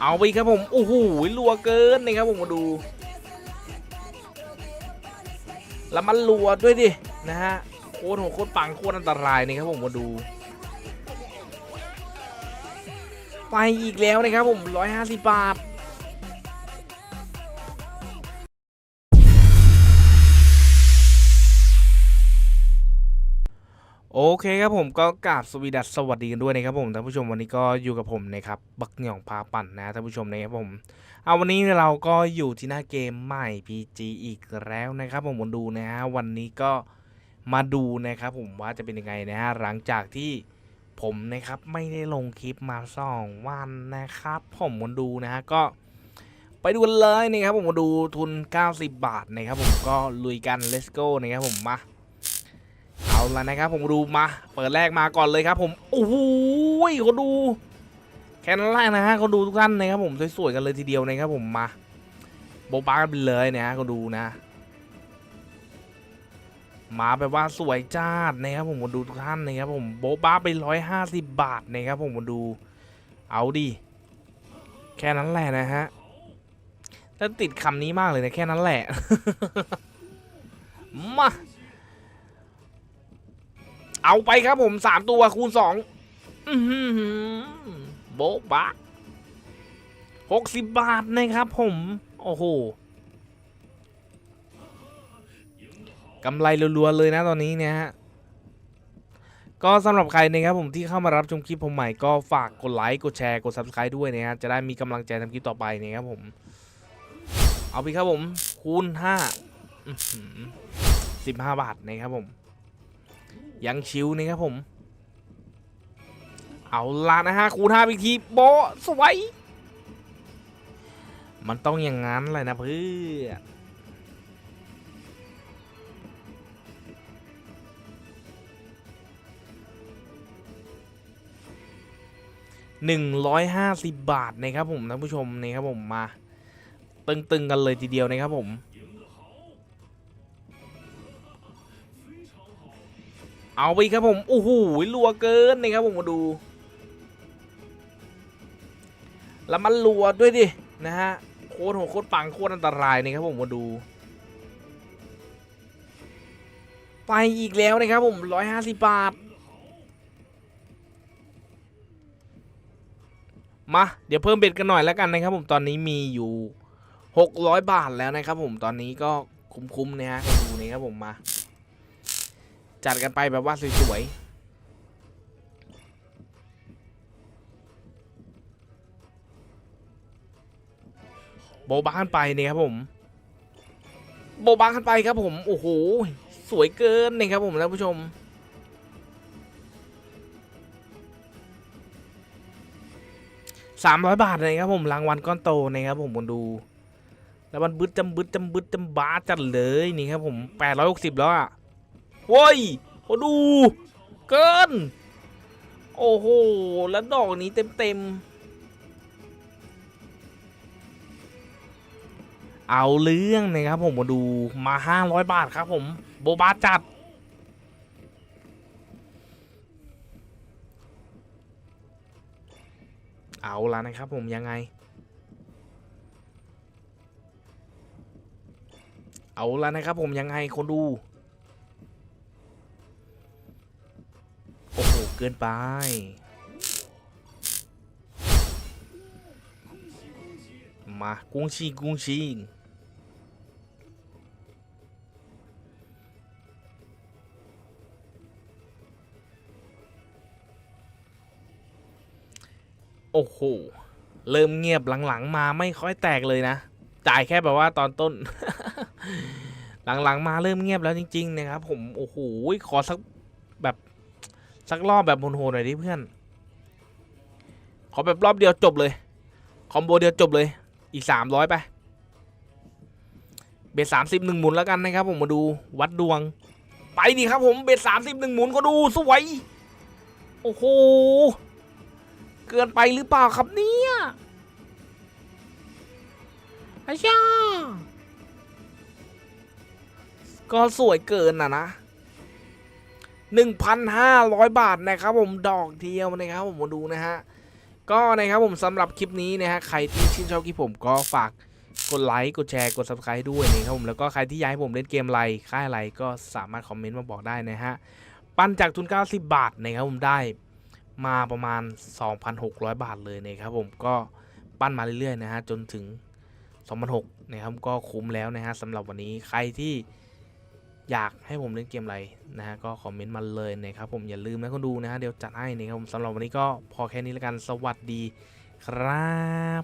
เอาไปครับผมโอ้โหรัวเกินนะครับผมมาดู แล้วมันรัวด้วยดินะฮะโคตรโหโคตรปังโคตรอันตรายนะครับผมมาดู ไปอีกแล้วนะครับผม150บาท โอเคครับผมก็กราบสวีดัสสวัสดีกันด้วยนะครับผมท่านผู้ชมวันนี้ก็อยู่กับผมนะครับบักหนี่ยงพาปั่นนะท่านผู้ชมนะครับผมเอาวันนี้เราก็อยู่ที่หน้าเกมใหม่ PG อีกแล้วนะครับผมมาดูนะฮะวันนี้ก็มาดูนะครับผมว่าจะเป็นยังไงนะฮะหลังจากที่ผมนะครับไม่ได้ลงคลิปมาสองวันนะครับ ผมมาดูนะฮะก็ไปดูกันเลยนะครับผมมาดูทุน 90 บาทนะครับผมก็ลุยกัน let's go นะครับผมมา เอาละนะครับผมดูมา เปิดแรกมาก่อนเลยครับ ผมโอ้โหเขาดู แค่นั้นแรกนะฮะเขาดูทุกท่านนะครับผมสวยๆกันเลยทีเดียวนะครับผมมาโบบากันไปเลยนะฮะเขาดูนะ มาแบบว่าสวยจ้าดนะครับผมมาดูทุกท่านนะครับผมโบบาไปร้อยห้าสิบบาทนะครับผมมาดู เอาดิแค่นั้นแหละนะฮะแล้วติดคำนี้มากเลยนะแค่นั้นแหละมา เอาไปครับผมสามตัวคูณสองโบ๊ะบะหกสิบบาทนะครับผม โอ้โหกำไรรัวๆเลยนะตอนนี้เนี่ยฮะก็สำหรับใครนะครับผมที่เข้ามารับชมคลิปผมใหม่ก็ฝากกดไลค์กดแชร์กด subscribe ด้วยนะฮะจะได้มีกำลังใจทำคลิปต่อไปนะครับผม เอาไปครับผมคูณห้าสิบห้าบาทนะครับผม ยังชิวนะครับผม เอาละนะฮะคูณห้าอีกทีโบสวยมันต้องอย่างนั้นเลยนะเพื่อนหนึ่งร้อยห้าสิบบาทนะครับผมท่านผู้ชมนะครับผมมา ตึงๆกันเลยทีเดียวนะครับผม เอาไปครับผมโอ้โหรัวเกินนะครับผมมาดู แล้วมันรัวด้วยดินะฮะโคตรโหโคตรปังโคตรอันตรายนะครับผมมาดู ไปอีกแล้วนะครับผมร้อยห้าสิบบาท มา เดี๋ยวเพิ่มเบ็ดกันหน่อยแล้วกันนะครับผมตอนนี้มีอยู่หกร้อยบาทแล้วนะครับผมตอนนี้ก็คุ้มๆนะฮะดูนี่ครับผมมา จัดกันไปแบบว่าสวยๆโบบานไปเนี่ยครับผม โบบานไปครับผม โอ้โห สวยเกินนี่ครับผมท่านผู้ชมสามร้อยบาทเลยครับผมรางวัลก้อนโตนะครับผมคนดูแล้วมันบึดจำบึดจำบึดจำบ้าจัดเลยนี่ครับผมแปดร้อยหกสิบแล้วอะ โว้ยเขาดูเกิน โอ้โห แล้วดอกนี้เต็มเต็มๆเอาเรื่องนะครับผมมาดูมาห้าร้อยบาทครับผมโบบาจัด เอาละนะครับผมยังไง เอาละนะครับผมยังไงคนดู เกินไป มา กุ้งชีกุ้งชีโอ้โห เริ่มเงียบหลังๆ มาไม่ค่อยแตกเลยนะ จ่ายแค่แบบว่าตอนต้น หลังๆ มาเริ่มเงียบแล้วจริง ๆ นะครับ ผม โอ้โห ขอสักแบบ สักรอบแบบโหดๆหน่อยดิเพื่อน ขอแบบรอบเดียวจบเลย คอมโบเดียวจบเลย อีกสามร้อยไป เบสสามสิบหนึ่งหมุนแล้วกันนะครับผมมาดูวัดดวง ไปดิครับผมเบสสามสิบหนึ่งหมุนก็ดูสวย โอ้โห เกินไปหรือเปล่าครับเนี่ยอาชาก็สวยเกินนะนะ 1,500 บาทนะครับผมดอกเดียวนะครับผมมาดูนะฮะก็นะครับผมสำหรับคลิปนี้นะฮะใครที่ชื่นชอบคลิปผมก็ฝากกดไลค์กดแชร์กด subscribe ด้วยนะครับผมแล้วก็ใครที่อยากให้ผมเล่นเกมอะไรค่ายอะไรก็สามารถคอมเมนต์มาบอกได้นะฮะปั้นจากทุน 90 บาทนะครับผมได้มาประมาณ 2,600 บาทเลยนะครับผมก็ปั้นมาเรื่อยๆนะฮะจนถึง 2,600นะครับก็คุ้มแล้วนะฮะสำหรับวันนี้ใครที่ อยากให้ผมเล่นเกมอะไรนะฮะก็คอมเมนต์มาเลยนะครับผมอย่าลืมนะคนดูนะฮะเดี๋ยวจัดให้นะครับผมสำหรับวันนี้ก็พอแค่นี้แล้วกันสวัสดีครับ